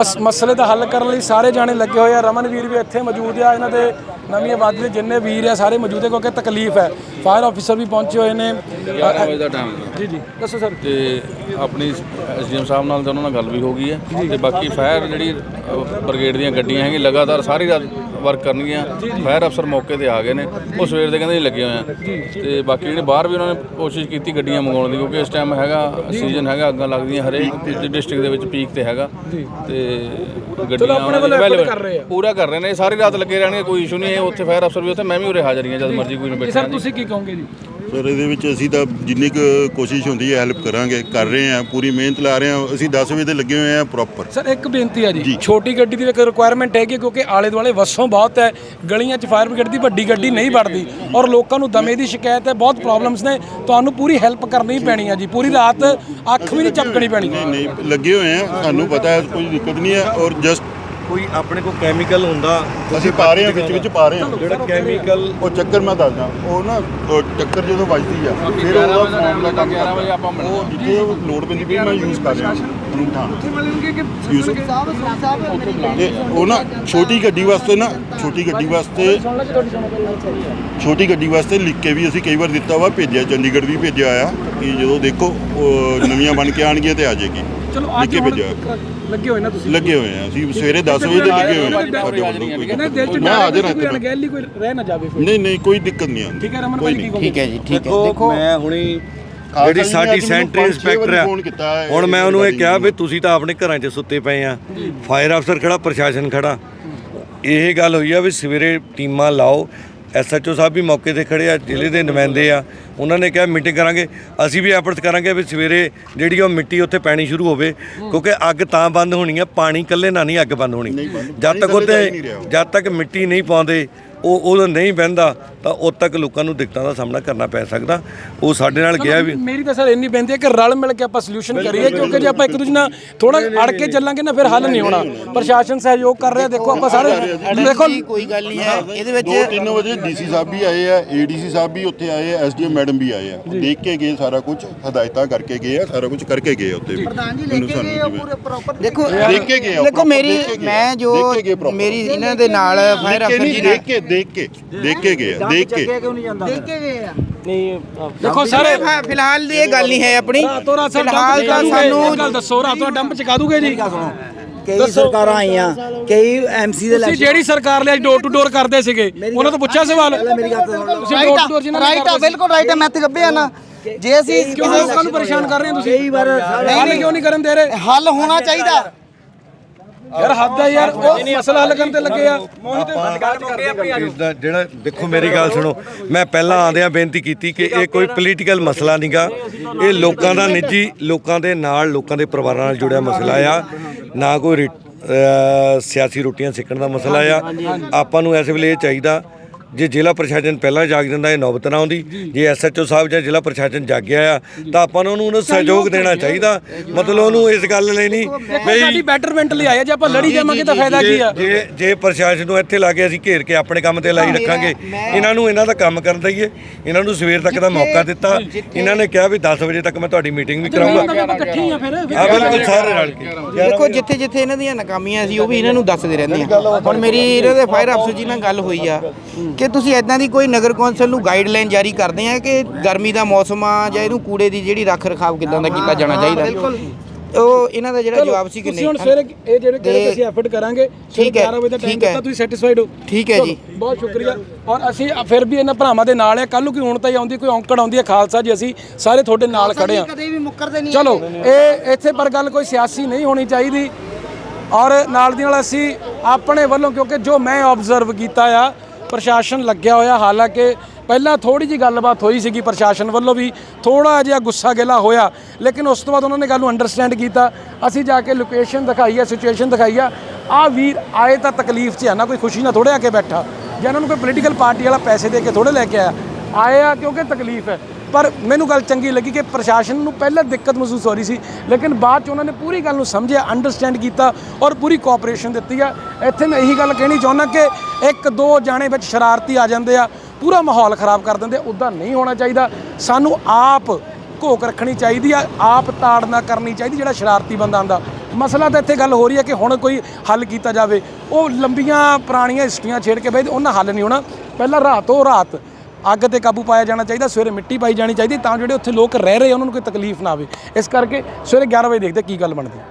ਇਸ ਮਸਲੇ ਦਾ ਹੱਲ ਕਰਨ ਲਈ ਸਾਰੇ ਜਾਣੇ ਲੱਗੇ ਹੋਏ ਆ। ਰਮਨ ਵੀਰ ਵੀ ਇੱਥੇ ਮੌਜੂਦ ਆ। ਇਹਨਾਂ ਦੇ ਨਵੀਂ ਆਬਾਦੀ ਦੇ ਜਿੰਨੇ ਵੀਰ ਆ ਸਾਰੇ ਮੌਜੂਦ ਆ ਕਿਉਂਕਿ ਤਕਲੀਫ ਹੈ। ਫਾਇਰ ਆਫੀਸਰ ਵੀ ਪਹੁੰਚੇ ਹੋਏ ਨੇ। 11 ਵਜੇ ਦਾ ਟਾਈਮ ਜੀ ਜੀ। ਦੱਸੋ ਸਰ। ਤੇ ਆਪਣੀ ਐਸਡੀਐਮ ਸਾਹਿਬ ਨਾਲ ਤੇ ਉਹਨਾਂ ਨਾਲ ਗੱਲ ਵੀ ਹੋ ਗਈ ਹੈ। ਤੇ ਬਾਕੀ ਫਾਇਰ ਜਿਹੜੀ ਬ੍ਰਿਗੇਡ ਦੀਆਂ ਗੱਡੀਆਂ ਹੈਗੀਆਂ ਲਗਾਤਾਰ ਸਾਰੀ ਰਾਤ ਵਰਕ ਕਰਨਗੀਆਂ। ਫਾਇਰ ਅਫਸਰ ਮੌਕੇ ਤੇ ਆ ਗਏ ਨੇ। ਉਹ ਸਵੇਰ ਦੇ ਕਹਿੰਦੇ ਜੀ ਲੱਗੇ ਹੋਏ ਆ। ਤੇ ਬਾਕੀ ਜਿਹੜੇ ਬਾਹਰ ਵੀ ਉਹਨਾਂ ਨੇ ਕੋਸ਼ਿਸ਼ ਕੀਤੀ ਗੱਡੀਆਂ ਮੰਗਾਉਣ ਦੀ ਕਿਉਂਕਿ ਇਸ ਟਾਈਮ ਹੈਗਾ ਸੀਜ਼ਨ ਹੈਗਾ ਅੱਗਾਂ ਲੱਗਦੀਆਂ ਹਰੇਕ ਡਿਸਟ੍ਰਿਕਟ ਦੇ ਵਿੱਚ ਪੀਕ ਤੇ ਹੈਗਾ। ਤੇ ਗੱਡੀਆਂ available-। ਪੂਰਾ ਕਰ ਰਹੇ ਨੇ। ਸਾਰੀ ਰਾਤ ਲੱਗੇ ਰਹਿਣਗੇ ਕੋਈ ਇਸ਼ੂ ਨਹੀਂ ਹੈ। ਉੱਥੇ ਫਾਇਰ ਅਫਸਰ ਵੀ ਉੱਥੇ ਮੈਂ ਵੀ ਉਰੇ ਹਾਜ਼ਰ ਹੀ ਹਾਂ ਜਦ ਮਰਜ਼ੀ ਕੋਈ ਨਹੀਂ ਬੈਠਾ ਸਰ ਤੁਸੀਂ ਕੀ ਕਹੋਗੇ ਜੀ? ਸਰ ਇਹਦੇ ਵਿੱਚ ਅਸੀਂ ਤਾਂ ਜਿੰਨੀ ਕੁ ਕੋਸ਼ਿਸ਼ ਹੁੰਦੀ ਹੈ ਹੈਲਪ ਕਰਾਂਗੇ ਕਰ ਰਹੇ ਹਾਂ ਪੂਰੀ ਮਿਹਨਤ ਲਾ ਰਹੇ ਹਾਂ ਅਸੀਂ 10 ਵਜੇ ਤੇ ਲੱਗੇ ਹੋਏ ਹਾਂ ਪ੍ਰੋਪਰ ਸਰ ਇੱਕ ਬੇਨਤੀ ਹੈ ਜੀ ਛੋਟੀ ਗੱਡੀ ਦੀ ਇੱਕ ਰਿਕੁਆਇਰਮੈਂਟ ਹੈਗੀ ਕਿਉਂਕਿ ਆਲੇ ਦੁਆਲੇ ਵਸੋਂ ਬਹੁਤ ਹੈ ਗਲੀਆਂ 'ਚ ਫਾਇਰ ਬ੍ਰਿਗੇਡ ਦੀ ਵੱਡੀ ਗੱਡੀ ਨਹੀਂ ਵੜਦੀ ਔਰ ਲੋਕਾਂ ਨੂੰ ਦਮੇ ਦੀ ਸ਼ਿਕਾਇਤ ਹੈ ਬਹੁਤ ਪ੍ਰੋਬਲਮਸ ਨੇ ਤੁਹਾਨੂੰ ਪੂਰੀ ਹੈਲਪ ਕਰਨੀ ਪੈਣੀ ਹੈ ਜੀ ਪੂਰੀ ਰਾਤ ਅੱਖ ਵੀ ਨਹੀਂ ਚਪਕਣੀ ਪੈਣੀ। ਨਹੀਂ ਨਹੀਂ ਲੱਗੇ ਹੋਏ ਹਾਂ ਸਾਨੂੰ ਪਤਾ ਹੈ ਕੋਈ ਦਿੱਕਤ ਨਹੀਂ ਹੈ ਔਰ ਜਸਟ ਕੋਈ ਆਪਣੇ ਕੋਲ ਕੈਮੀਕਲ ਹੁੰਦਾ ਅਸੀਂ ਪਾ ਰਹੇ ਹਾਂ ਵਿੱਚ ਵਿੱਚ ਪਾ ਰਹੇ ਹਾਂ। ਜਿਹੜਾ ਕੈਮੀਕਲ ਉਹ ਚੱਕਰ ਮੈਂ ਦੱਸਦਾ ਉਹ ਨਾ ਉਹ ਟੱਕਰ ਜਦੋਂ ਵੱਜਦੀ ਆ ਫਿਰ ਉਹਦਾ ਫੋਨ ਦਾ ਕੰਮ 11 ਵਜੇ ਕਰਦਾ ਆਪਾਂ ਮਿਲਣਾ ਉਹ ਜਿੱਥੇ ਉਹ ਲੋਡ ਪੈਂਦੀ ਪਈ ਮੈਂ ਯੂਜ਼ ਕਰ ਰਿਹਾ। ਯੂਜ਼ ਤੇ ਉਹ ਨਾ ਛੋਟੀ ਗੱਡੀ ਵਾਸਤੇ ਨਾ ਛੋਟੀ ਗੱਡੀ ਵਾਸਤੇ ਛੋਟੀ ਗੱਡੀ ਵਾਸਤੇ ਲਿਖ ਕੇ ਵੀ ਅਸੀਂ ਕਈ ਵਾਰ ਦਿੱਤਾ ਵਾ ਭੇਜਿਆ ਚੰਡੀਗੜ੍ਹ ਵੀ ਭੇਜਿਆ ਆ ਕਿ ਜਦੋਂ ਦੇਖੋ ਨਵੀਆਂ ਬਣ ਕੇ ਆਣਗੀਆਂ ਤੇ ਆ ਜਾਏਗੀ। ਚਲੋ ਅੱਜ ਹੁਣ ਭੇਜਿਆ ਲੱਗੇ ਹੋਏ ਨਾ ਤੁਸੀਂ। ਲੱਗੇ ਹੋਏ ਆ ਅਸੀਂ ਸਵੇਰੇ 10 ਵਜੇ ਤੇ ਲੱਗੇ ਹੋਏ ਆ। ਸਾਡੇ ਵੱਲੋਂ ਕੋਈ ਇਹਨਾਂ ਦਿਲ 'ਚ ਮੈਂ ਹਾਜ਼ਰ ਹਾਂ ਕੋਈ ਇੱਥੇ। ਅਣਗਹਿਲੀ ਕੋਈ ਰਹਿ ਨਾ ਜਾਵੇ ਕੋਈ ਨਹੀਂ ਨਹੀਂ ਕੋਈ ਦਿੱਕਤ ਨਹੀਂ ਆਉਂਦੀ। ਠੀਕ ਹੈ ਰਮਨ ਭਾਈ ਕੀ ਨਹੀਂ। ਕਹੋਗੇ? ਠੀਕ ਹੈ ਜੀ ਠੀਕ ਹੈ। ਦੇਖੋ ਮੈਂ ਹੁਣੀ ਜਿਹੜੀ ਸਾਡੀ ਸੈਂਟਰੀ ਇੰਸਪੈਕਟਰ ਆ ਫੋਨ ਕੀਤਾ ਹੈ ਹੁਣ ਮੈਂ ਉਹਨੂੰ ਇਹ ਇਹ ਕਿਹਾ ਵੀ ਤੁਸੀਂ ਤਾਂ ਆਪਣੇ ਘਰਾਂ 'ਚ ਸੁੱਤੇ ਪਏ ਆ। ਫਾਇਰ ਅਫਸਰ ਖੜਾ ਪ੍ਰਸ਼ਾਸਨ ਖੜਾ। ਇਹ ਗੱਲ ਹੋਈ ਆ ਵੀ ਸਵੇਰੇ ਟੀਮਾਂ ਲਾਓ ਐਸਐਚਓ ਸਾਹਿਬ ਵੀ ਮੌਕੇ ਤੇ ਖੜੇ ਆ ਜ਼ਿਲ੍ਹੇ ਦੇ ਨੁਮਾਇੰਦੇ ਆ। ਉਹਨਾਂ ਨੇ ਕਿਹਾ ਮੀਟਿੰਗ ਕਰਾਂਗੇ। ਅਸੀਂ ਵੀ ਐਫਰਟਸ ਕਰਾਂਗੇ ਵੀ ਸਵੇਰੇ ਜਿਹੜੀ ਉਹ ਮਿੱਟੀ ਉੱਥੇ ਪੈਣੀ ਸ਼ੁਰੂ ਹੋਵੇ ਕਿਉਂਕਿ ਅੱਗ ਤਾਂ ਬੰਦ ਹੋਣੀ ਆ ਪਾਣੀ ਇਕੱਲੇ ਨਾਲ ਨਹੀਂ ਅੱਗ ਬੰਦ ਹੋਣੀ। ਜਦ ਤੱਕ ਉੱਤੇ। ਜਦ ਤੱਕ ਮਿੱਟੀ ਨਹੀਂ ਪਾਉਂਦੇ ਉਹ ਉਹ ਨਹੀਂ ਬਹਿੰਦਾ ਤਾਂ ਉਦ ਤੱਕ ਲੋਕਾਂ ਨੂੰ ਦਿੱਕਤਾਂ ਦਾ ਸਾਹਮਣਾ ਕਰਨਾ ਪੈ ਸਕਦਾ। ਉਹ ਸਾਡੇ ਨਾਲ ਗਿਆ ਵੀ ਮੇਰੀ ਤਾਂ ਸਰ ਇੰਨੀ ਬੇਨਤੀ ਹੈ ਕਿ ਰਲ ਮਿਲ ਕੇ ਆਪਾਂ ਸੋਲੂਸ਼ਨ ਕਰੀਏ ਕਿਉਂਕਿ ਜੇ ਆਪਾਂ ਇੱਕ ਦੂਜੇ ਨਾਲ ਥੋੜਾ ਅੜ ਕੇ ਚੱਲਾਂਗੇ ਨਾ ਫਿਰ ਹੱਲ ਨਹੀਂ ਹੋਣਾ। ਪ੍ਰਸ਼ਾਸਨ ਸਹਿਯੋਗ ਕਰ ਰਿਹਾ ਦੇਖੋ ਆਪਾਂ ਸਾਰੇ ਦੇਖੋ ਜੀ ਕੋਈ ਗੱਲ ਨਹੀਂ ਹੈ। ਇਹਦੇ ਵਿੱਚ 2-3 ਵਜੇ ਡੀਸੀ ਸਾਹਿਬ ਵੀ ਆਏ ਆ ਏਡੀਸੀ ਸਾਹਿਬ ਵੀ ਉੱਥੇ ਆਏ ਆ ਐਸਡੀਐਮ ਮੈਡਮ ਵੀ ਆਏ ਆ। ਦੇਖ ਕੇ ਗਏ ਸਾਰਾ ਕੁਝ ਹਦਾਇਤਾਂ ਕਰਕੇ ਗਏ ਆ ਸਾਰਾ ਕੁਝ ਕਰਕੇ ਗਏ ਆ ਉੱਥੇ ਵੀ। ਜਿਵੇਂ- ਦੇਖੋ ਦੇਖ ਕੇ ਗਏ ਆ, ਦੇਖੋ proper ਮੇਰੀ ਦੇਖ ਕੇ ਗਏ ਮੈਂ ਜੋ ਦੇਖ ਕੇ ਗਏ proper। ਮੇਰੀ ਇਹਨਾਂ ਦੇ ਨਾਲ ਫਾਇਰ ਦੇਖ ਅਫਸਰ ਜੀ ਦੇਖ ਕੇ ਦੇਖ ਕੇ ਦੇਖ ਕੇ ਗਏ ਆ ਦੇਖ ਕੇ। ਦੇਖ ਕੇ ਗਏ ਆ। ਦੇਖੋ ਸਾਰੇ ਹਾਂ, ਫਿਲਹਾਲ ਦੀ ਇਹ ਗੱਲ ਨਹੀਂ ਹੈ ਆਪਣੀ। ਰਾਤੋਂ ਰਾਤ ਸਭ ਫਿਲਹਾਲ ਤਾਂ ਸਾਨੂੰ ਗੱਲ ਦੱਸੋ ਰਾਤੋਂ ਡੰਪ ਚਕਾ ਦੂਗੇ ਜੀ? ਕਈ ਸਰਕਾਰਾਂ ਆਈਆਂ ਕਈ ਐਮਸੀ ਦੇ ਤੁਸੀਂ ਜਿਹੜੀ ਸਰਕਾਰ ਲਈ ਡੋਰ ਟੂ ਡੋਰ ਕਰਦੇ ਸੀਗੇ ਉਹਨਾਂ ਤੋਂ ਪੁੱਛਿਆ ਸਵਾਲ? ਮੇਰੀ ਗੱਲ ਤਾਂ ਸੁਣ ਲਓ। ਤੁਸੀਂ ਡੋਰ ਟੂ ਡੋਰ ਜਿਹਨਾਂ ਰਾਈਟ ਆ ਬਿਲਕੁਲ ਰਾਈਟ ਆ ਮੈਂ ਤੇ ਗੱਬੇ ਆ ਨਾ। ਜੇ ਅਸੀਂ ਕਿਉਂ ਲੋਕਾਂ ਨੂੰ ਪਰੇਸ਼ਾਨ ਕਰ ਰਹੇ ਹੋ ਤੁਸੀਂ? ਕਈ ਵਾਰ ਹੱਲ ਕਿਉਂ ਨਹੀਂ ਕਰਨ ਦੇ ਰਹੇ? ਹੱਲ ਹੋਣਾ ਚਾਹੀਦਾ। ਯਾਰ ਹੱਦ ਹੈ ਯਾਰ ਉਹ ਮਸਲਾ ਹੱਲ ਕਰਨ ਤੇ ਲੱਗੇ ਆ। ਇਸਦਾ ਜਿਹੜਾ ਦੇਖੋ ਮੇਰੀ ਗੱਲ ਸੁਣੋ ਮੈਂ ਪਹਿਲਾਂ ਆਂਦਿਆਂ ਬੇਨਤੀ ਕੀਤੀ ਕਿ ਇਹ ਕੋਈ ਪੋਲੀਟੀਕਲ ਮਸਲਾ ਨਹੀਂਗਾ। ਇਹ ਲੋਕਾਂ ਦਾ ਨਿੱਜੀ ਲੋਕਾਂ ਦੇ ਨਾਲ ਲੋਕਾਂ ਦੇ ਪਰਿਵਾਰਾਂ ਨਾਲ ਜੁੜਿਆ ਮਸਲਾ ਆ। ਨਾ ਕੋਈ ਸਿਆਸੀ ਰੋਟੀਆਂ ਸਿੱਕਣ ਦਾ ਮਸਲਾ ਆ। ਆਪਾਂ ਨੂੰ ਇਸ ਵੇਲੇ ਇਹ ਚਾਹੀਦਾ ਜੇ ਜ਼ਿਲ੍ਹਾ ਪ੍ਰਸ਼ਾਸਨ ਪਹਿਲਾਂ ਜਾਗ ਜਾਂਦਾ ਇਹ ਨੌਬਤ ਨਾ ਆਉਂਦੀ। ਜੇ। ਐਸਐਚਓ ਸਾਹਿਬ ਜਾਂ ਜ਼ਿਲ੍ਹਾ ਪ੍ਰਸ਼ਾਸਨ ਜਾਗਿਆ ਆ ਤਾਂ ਆਪਾਂ ਨੂੰ ਉਹਨੂੰ ਸਹਿਯੋਗ ਦੇਣਾ ਚਾਹੀਦਾ। ਮਤਲਬ ਉਹਨੂੰ ਇਸ ਗੱਲ ਲਈ ਨਹੀਂ ਸਾਡੀ ਬੈਟਰਮੈਂਟ ਲਈ ਆਇਆ ਜੇ ਆਪਾਂ ਲੜੀ ਜਾਵਾਂਗੇ ਤਾਂ ਫਾਇਦਾ ਕੀ ਆ? ਜੇ- ਜੇ ਪ੍ਰਸ਼ਾਸਨ ਨੂੰ ਇੱਥੇ ਲਾ ਕੇ ਅਸੀਂ ਘੇਰ ਕੇ ਆਪਣੇ ਕੰਮ ਤੇ ਲਾਈ ਰੱਖਾਂਗੇ ਇਹਨਾਂ ਨੂੰ ਇਹਨਾਂ ਦਾ ਕੰਮ ਕਰਨ ਦਈਏ। ਇਹਨਾਂ ਨੂੰ ਸਵੇਰ ਤੱਕ ਦਾ ਮੌਕਾ ਦਿੱਤਾ। ਇਹਨਾਂ ਨੇ ਕਿਹਾ ਵੀ 10 ਵਜੇ ਤੱਕ ਮੈਂ ਤੁਹਾਡੀ ਮੀਟਿੰਗ ਵੀ ਕਰਾਉਂਗਾ ਇਕੱਠੇ ਹੀ ਆ ਫਿਰ। ਆ ਬਿਲਕੁਲ ਸਾਰੇ ਰਲ ਕੇ। ਦੇਖੋ ਜਿੱਥੇ ਜਿੱਥੇ ਇਹਨਾਂ ਦੀਆਂ ਨਾਕਾਮੀਆਂ ਸੀ ਉਹ ਵੀ ਇਹਨਾਂ ਨੂੰ ਦੱਸਦੇ ਰਹਿੰਦੇ ਆ। ਹੁਣ ਮੇਰੀ ਇਹਨਾਂ ਦੇ ਫਾਇਰ ਅਫਸਰ ਜੀ ਨਾਲ ਗੱਲ ਹੋਈ ਆ। ਕਿ ਤੁਸੀਂ ਇਦਾਂ ਦੀ ਕੋਈ ਨਗਰ ਕੌਂਸਲ ਨੂੰ ਗਾਈਡਲਾਈਨ ਜਾਰੀ ਕਰਦੇ ਆ ਕਿ ਗਰਮੀ ਦਾ ਮੌਸਮ ਆ ਜਾਂ ਇਹਨੂੰ ਕੂੜੇ ਦੀ ਜਿਹੜੀ ਰੱਖ ਰਖਾਵ ਕਿਦਾਂ ਦਾ ਕੀਤਾ ਜਾਣਾ ਚਾਹੀਦਾ? ਉਹ ਇਹਨਾਂ ਦਾ ਜਿਹੜਾ ਜਵਾਬ ਸੀ ਕਿ ਤੁਸੀਂ ਹੁਣ ਸਵੇਰੇ ਇਹ ਜਿਹੜੇ ਤੇ- ਅਸੀਂ ਐਫਰਟ ਕਰਾਂਗੇ ਠੀਕ ਹੈ, 11 ਵਜੇ ਦਾ ਟਾਈਮ। ਦਿੱਤਾ ਤੁਸੀਂ ਸੈਟੀਸਫਾਈਡ ਹੋ? ਠੀਕ ਹੈ ਜੀ। ਬਹੁਤ ਸ਼ੁਕਰੀਆ। ਔਰ ਅਸੀਂ ਫਿਰ ਵੀ ਇਹਨਾਂ ਭਰਾਵਾਂ ਦੇ ਨਾਲ ਆ। ਕੱਲ ਨੂੰ ਕੋਈ ਹੁਣ ਤਾਂ ਹੀ ਆਉਂਦੀ ਕੋਈ ਔਂਕੜ ਆਉਂਦੀ ਹੈ ਖਾਲਸਾ ਜੀ ਅਸੀਂ ਸਾਰੇ ਤੁਹਾਡੇ ਨਾਲ ਖੜੇ ਆ ਕਦੇ ਵੀ ਮੁੱਕਰਦੇ ਨਹੀਂ। ਚਲੋ ਇਹ ਇੱਥੇ ਪਰ ਗੱਲ ਕੋਈ ਸਿਆਸੀ ਨਹੀਂ ਹੋਣੀ ਚਾਹੀਦੀ। ਔਰ ਨਾਲ ਦੀ ਨਾਲ ਅਸੀਂ ਆਪਣੇ ਵੱਲੋਂ ਕਿਉਂਕਿ ਜੋ ਮੈਂ ਆਬਜ਼ਰਵ ਕੀਤਾ ਆ ਪ੍ਰਸ਼ਾਸਨ ਲੱਗਿਆ ਹੋਇਆ। ਹਾਲਾਂਕਿ ਪਹਿਲਾਂ ਥੋੜੀ ਜੀ ਗੱਲਬਾਤ ਹੋਈ ਸੀਗੀ ਪ੍ਰਸ਼ਾਸਨ ਵੱਲੋਂ ਵੀ ਥੋੜਾ ਜਿਹਾ ਗੁੱਸਾ ਗਿਲਾ ਹੋਇਆ, ਲੇਕਿਨ ਉਸ ਤੋਂ ਬਾਅਦ ਉਹਨਾਂ ਨੇ ਗੱਲ ਨੂੰ ਅੰਡਰਸਟੈਂਡ ਕੀਤਾ। ਅਸੀਂ ਜਾ ਕੇ ਲੋਕੇਸ਼ਨ ਦਿਖਾਈ ਆ ਸਿਚੁਏਸ਼ਨ ਦਿਖਾਈ ਆ। ਆ ਵੀਰ ਆਏ ਤਾਂ ਤਕਲੀਫ 'ਚ ਆ ਨਾ, ਕੋਈ ਖੁਸ਼ੀ ਨਾਲ ਥੋੜੇ ਆ ਕੇ ਬੈਠਾ। ਜਾਂ ਉਹਨਾਂ ਨੂੰ ਕੋਈ ਪੋਲੀਟੀਕਲ ਪਾਰਟੀ ਵਾਲਾ ਪੈਸੇ ਦੇ ਕੇ ਥੋੜੇ ਲੈ ਕੇ ਆਇਆ। ਆਏ ਆ ਕਿਉਂਕਿ ਤਕਲੀਫ ਹੈ। ਪਰ ਮੈਨੂੰ ਗੱਲ ਚੰਗੀ ਲੱਗੀ ਕਿ ਪ੍ਰਸ਼ਾਸਨ ਨੂੰ ਪਹਿਲਾਂ ਦਿੱਕਤ ਮਹਿਸੂਸ ਹੋ ਰਹੀ ਸੀ, ਲੇਕਿਨ ਬਾਅਦ ਚ ਉਹਨਾਂ ਨੇ ਪੂਰੀ ਗੱਲ ਨੂੰ ਸਮਝਿਆ ਅੰਡਰਸਟੈਂਡ ਕੀਤਾ ਔਰ ਪੂਰੀ ਕੋਆਪਰੇਸ਼ਨ ਦਿੱਤੀ ਆ। ਇੱਥੇ ਮੈਂ ਇਹੀ ਗੱਲ ਕਹਿਣੀ ਚਾਹੁੰਦਾ ਕਿ ਇੱਕ ਦੋ ਜਾਣੇ ਵਿੱਚ ਸ਼ਰਾਰਤੀ ਆ ਜਾਂਦੇ ਆ, ਪੂਰਾ ਮਾਹੌਲ ਖਰਾਬ ਕਰ ਦਿੰਦੇ ਉਦਾਂ ਨਹੀਂ ਹੋਣਾ ਚਾਹੀਦਾ। ਸਾਨੂੰ ਆਪ ਘੋਕ ਰੱਖਣੀ ਚਾਹੀਦੀ ਆ, ਆਪ ਤਾੜਨਾ ਕਰਨੀ ਚਾਹੀਦੀ ਜਿਹੜਾ ਸ਼ਰਾਰਤੀ ਬੰਦਾ ਆਂਦਾ ਮਸਲਾ ਤਾਂ ਇੱਥੇ ਗੱਲ ਹੋ ਰਹੀ ਹੈ ਕਿ ਹੁਣ ਕੋਈ ਹੱਲ ਕੀਤਾ ਜਾਵੇ। ਉਹ ਲੰਬੀਆਂ ਪੁਰਾਣੀਆਂ ਹਿਸਟਰੀਆਂ ਛੇੜ ਕੇ ਬਈ ਉਹਨਾਂ ਹੱਲ ਨਹੀਂ ਹੋਣਾ। ਪਹਿਲਾਂ ਰਾਤੋਂ ਰਾਤ ਅੱਗ ਤੇ ਕਾਬੂ ਪਾਇਆ ਜਾਣਾ ਚਾਹੀਦਾ, ਸਵੇਰੇ ਮਿੱਟੀ ਪਾਈ ਜਾਣੀ ਚਾਹੀਦੀ ਤਾਂ ਜਿਹੜੇ ਉੱਥੇ ਲੋਕ ਰਹਿ ਰਹੇ ਉਹਨਾਂ ਨੂੰ ਕੋਈ ਤਕਲੀਫ ਨਾ ਆਵੇ। ਇਸ ਕਰਕੇ ਸਵੇਰੇ 11 ਵਜੇ ਦੇਖਦੇ ਕੀ ਗੱਲ ਬਣਦੀ। ਹੈ